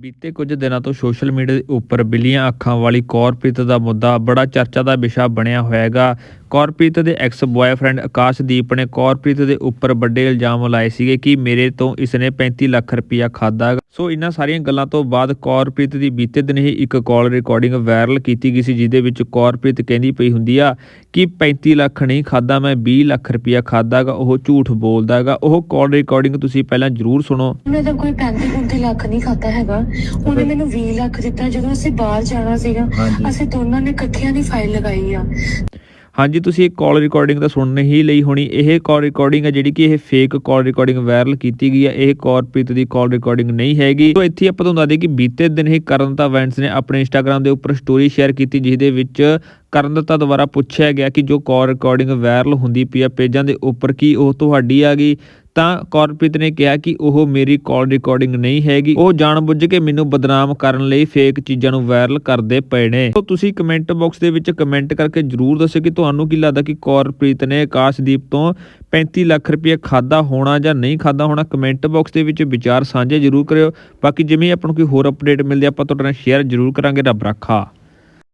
ਬੀਤੇ ਕੁਝ ਦਿਨਾਂ ਤੋਂ ਸੋਸ਼ਲ ਮੀਡੀਆ ਦੇ ਉੱਪਰ ਬਿੱਲੀਆਂ ਅੱਖਾਂ ਵਾਲੀ ਕੌਰਪ੍ਰੀਤ ਦਾ ਮੁੱਦਾ ਬੜਾ ਚਰਚਾ ਦਾ ਵਿਸ਼ਾ ਬਣਿਆ ਹੋਇਆ ਹੈਗਾ ਕੌਰਪ੍ਰੀਤ ਦੇ ਐਕਸ ਬॉयਫ੍ਰੈਂਡ ਆਕਾਸ਼ਦੀਪ ਨੇ ਕੌਰਪ੍ਰੀਤ ਦੇ ਉੱਪਰ ਵੱਡੇ ਇਲਜ਼ਾਮ ਲਾਏ ਸੀਗੇ ਕਿ ਮੇਰੇ ਤੋਂ ਇਸਨੇ 35 ਲੱਖ ਰੁਪਇਆ ਖਾਦਾ ਸੋ ਇਹਨਾਂ ਸਾਰੀਆਂ ਗੱਲਾਂ ਤੋਂ ਬਾਅਦ ਕੌਰਪ੍ਰੀਤ ਦੀ ਬੀਤੇ ਦਿਨ ਹੀ ਇੱਕ ਕਾਲ ਰਿਕਾਰਡਿੰਗ ਵਾਇਰਲ ਕੀਤੀ ਗਈ ਸੀ ਜਿਹਦੇ ਵਿੱਚ ਕੌਰਪ੍ਰੀਤ ਕਹਿੰਦੀ ਪਈ ਹੁੰਦੀ ਆ ਕਿ 35 ਲੱਖ ਨਹੀਂ ਖਾਦਾ ਮੈਂ 20 ਲੱਖ ਰੁਪਇਆ ਖਾਦਾਗਾ ਉਹ ਝੂਠ ਬੋਲਦਾ ਹੈਗਾ। ਉਹ ਕਾਲ ਰਿਕਾਰਡਿੰਗ ਤੁਸੀਂ ਪਹਿਲਾਂ ਜ਼ਰੂਰ ਸੁਣੋ। ਉਹਨੇ ਤਾਂ ਕੋਈ 35 35 ਲੱਖ ਨਹੀਂ ਖਾਤਾ ਹੈਗਾ। ਉਹਨੇ ਮੈਨੂੰ 20 ਲੱਖ ਦਿੱਤਾ ਜਦੋਂ ਅਸੀਂ ਬਾਹਰ ਜਾਣਾ ਸੀਗਾ। ਅਸੀਂ ਦੋਨਾਂ ਨੇ ਇਕੱਠਿਆਂ ਦੀ ਫਾਈਲ ਲਗਾਈ ਆ। ਹਾਂਜੀ, ਤੁਸੀਂ ਇਹ ਕਾਲ ਰਿਕਾਰਡਿੰਗ ਤਾਂ ਸੁਣਨ ਹੀ ਲਈ ਹੋਣੀ। ਇਹ ਕਾਲ ਰਿਕਾਰਡਿੰਗ ਹੈ ਜਿਹੜੀ ਕਿ ਇਹ ਫੇਕ ਕਾਲ ਰਿਕਾਰਡਿੰਗ ਵਾਇਰਲ ਕੀਤੀ ਗਈ ਹੈ। ਇਹ ਕੌਰਪ੍ਰੀਤ ਦੀ ਕਾਲ ਰਿਕਾਰਡਿੰਗ ਨਹੀਂ ਹੈਗੀ। ਸੋ ਇੱਥੇ ਆਪਾਂ ਤੁਹਾਨੂੰ ਦੱਸ ਦਈਏ ਕਿ ਬੀਤੇ ਦਿਨ ਹੀ ਕਰਨਤਾ ਵੈਂਟਸ ਨੇ ਆਪਣੇ ਇੰਸਟਾਗ੍ਰam ਦੇ ਉੱਪਰ ਸਟੋਰੀ ਸ਼ੇਅਰ ਕੀਤੀ ਜਿਸ ਦੇ ਵਿੱਚ ਕਰਨ ਦੁਆਰਾ ਪੁੱਛਿਆ ਗਿਆ ਕਿ ਜੋ ਕਾਲ ਰਿਕਾਰਡਿੰਗ ਵਾਇਰਲ ਹੁੰਦੀ ਪਈ ਆ ਪੇਜਾਂ ਦੇ ਉੱਪਰ ਕੀ ਉਹ ਤੁਹਾਡੀ ਆ ਗਈ। ਤਾਂ ਕੌਰਪ੍ਰੀਤ ਨੇ ਕਿਹਾ ਕਿ ਉਹ ਮੇਰੀ ਕਾਲ ਰਿਕਾਰਡਿੰਗ ਨਹੀਂ ਹੈਗੀ। ਉਹ ਜਾਣਬੁੱਝ ਕੇ ਮੈਨੂੰ ਬਦਨਾਮ ਕਰਨ ਲਈ ਫੇਕ ਚੀਜ਼ਾਂ ਨੂੰ ਵਾਇਰਲ ਕਰਦੇ ਪਏ ਨੇ। ਸੋ ਤੁਸੀਂ ਕਮੈਂਟ ਬਾਕਸ ਦੇ ਵਿੱਚ ਕਮੈਂਟ ਕਰਕੇ ਜਰੂਰ ਦੱਸੋ ਕਿ ਤੁਹਾਨੂੰ ਕੀ ਲੱਗਦਾ ਕਿ ਕੌਰਪ੍ਰੀਤ ਨੇ ਆਕਾਸ਼ਦੀਪ ਤੋਂ 35 ਲੱਖ ਰੁਪਏ ਖਾਦਾ ਹੋਣਾ ਜਾਂ ਨਹੀਂ ਖਾਦਾ ਹੋਣਾ। ਕਮੈਂਟ ਬਾਕਸ ਦੇ ਵਿੱਚ ਵਿਚਾਰ ਸਾਂਝੇ ਜਰੂਰ ਕਰਿਓ। ਬਾਕੀ ਜਿਵੇਂ ਆਪਾਂ ਨੂੰ ਕੋਈ ਹੋਰ ਅਪਡੇਟ ਮਿਲਦੀ ਆਪਾਂ ਤੁਹਾਡੇ ਨਾਲ ਸ਼ੇਅਰ ਜਰੂਰ ਕਰਾਂਗੇ। ਰੱਬ ਰੱਖਾ।